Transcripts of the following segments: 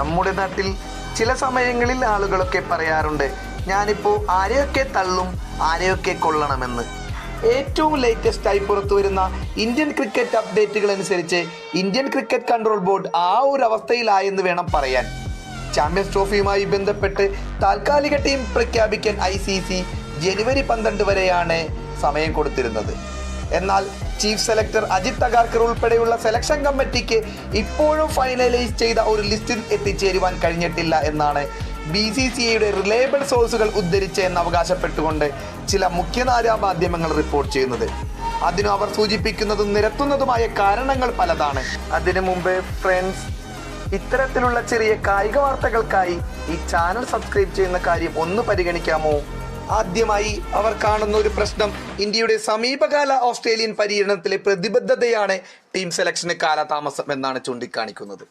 നമ്മുടെ നാട്ടിൽ ചില സമയങ്ങളിൽ ആളുകളൊക്കെ പറയാറുണ്ട് ഞാനിപ്പോൾ ആരെയൊക്കെ തള്ളും ആരെയൊക്കെ കൊള്ളണമെന്ന്. ഏറ്റവും ലേറ്റസ്റ്റ് ആയി പുറത്തു വരുന്ന ഇന്ത്യൻ ക്രിക്കറ്റ് അപ്ഡേറ്റുകൾ അനുസരിച്ച് ഇന്ത്യൻ ക്രിക്കറ്റ് കൺട്രോൾ ബോർഡ് ആ ഒരു അവസ്ഥയിലായെന്ന് വേണം പറയാൻ. ചാമ്പ്യൻസ് ട്രോഫിയുമായി ബന്ധപ്പെട്ട് താൽക്കാലിക ടീം പ്രഖ്യാപിക്കാൻ ഐ ജനുവരി പന്ത്രണ്ട് വരെയാണ് സമയം കൊടുത്തിരുന്നത്. എന്നാൽ ചീഫ് സെലക്ടർ അജിത് തഗാർക്കർ ഉൾപ്പെടെയുള്ള സെലക്ഷൻ കമ്മിറ്റിക്ക് ഇപ്പോഴും ഫൈനലൈസ് ചെയ്ത ഒരു ലിസ്റ്റിൽ എത്തിച്ചേരുവാൻ കഴിഞ്ഞിട്ടില്ല എന്നാണ് ബി സി സി ഐയുടെ റിലയബിൾ സോഴ്സുകൾ ഉദ്ധരിച്ച് എന്ന് അവകാശപ്പെട്ടുകൊണ്ട് ചില മുഖ്യധാരാ മാധ്യമങ്ങൾ റിപ്പോർട്ട് ചെയ്യുന്നത്. അതിനു അവർ സൂചിപ്പിക്കുന്നതും നിരത്തുന്നതുമായ കാരണങ്ങൾ പലതാണ്. അതിനു മുമ്പ് ഫ്രണ്ട്സ് ഇത്തരത്തിലുള്ള ചെറിയ കായിക വാർത്തകൾക്കായി ഈ ചാനൽ സബ്സ്ക്രൈബ് ചെയ്യുന്ന കാര്യം ഒന്ന് പരിഗണിക്കാമോ? ആദ്യമായി അവർ കാണുന്ന ഒരു പ്രശ്നം ഇന്ത്യയുടെ സമീപകാല ഓസ്ട്രേലിയൻ പര്യടനത്തിലെ പ്രതിബദ്ധതയാണ് ടീം സെലക്ഷന് കാലതാമസം എന്നാണ് ചൂണ്ടിക്കാണിക്കുന്നത്.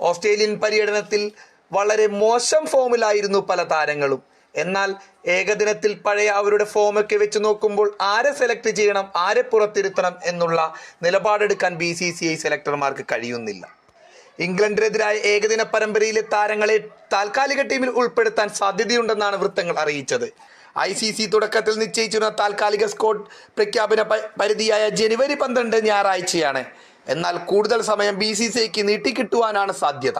ഓസ്ട്രേലിയൻ പര്യടനത്തിൽ വളരെ മോശം ഫോമിലായിരുന്നു പല താരങ്ങളും. എന്നാൽ ഏകദിനത്തിൽ പഴയ അവരുടെ ഫോമൊക്കെ വെച്ച് നോക്കുമ്പോൾ ആരെ സെലക്ട് ചെയ്യണം ആരെ പുറത്തിരുത്തണം എന്നുള്ള നിലപാടെടുക്കാൻ ബി സി സി ഐ സെലക്ടർമാർക്ക് കഴിയുന്നില്ല. ഇംഗ്ലണ്ടിനെതിരായ ഏകദിന പരമ്പരയിലെ താരങ്ങളെ താൽക്കാലിക ടീമിൽ ഉൾപ്പെടുത്താൻ സാധ്യതയുണ്ടെന്നാണ് വൃത്തങ്ങൾ അറിയിച്ചത്. ഐ സി സി തുടക്കത്തിൽ നിശ്ചയിച്ചിരുന്ന താൽക്കാലിക സ്കോഡ് പ്രഖ്യാപന പരിധിയായ ജനുവരി പന്ത്രണ്ട് ഞായറാഴ്ചയാണ്. എന്നാൽ കൂടുതൽ സമയം ബി സി സിക്ക് നീട്ടിക്കിട്ടുവാനാണ് സാധ്യത.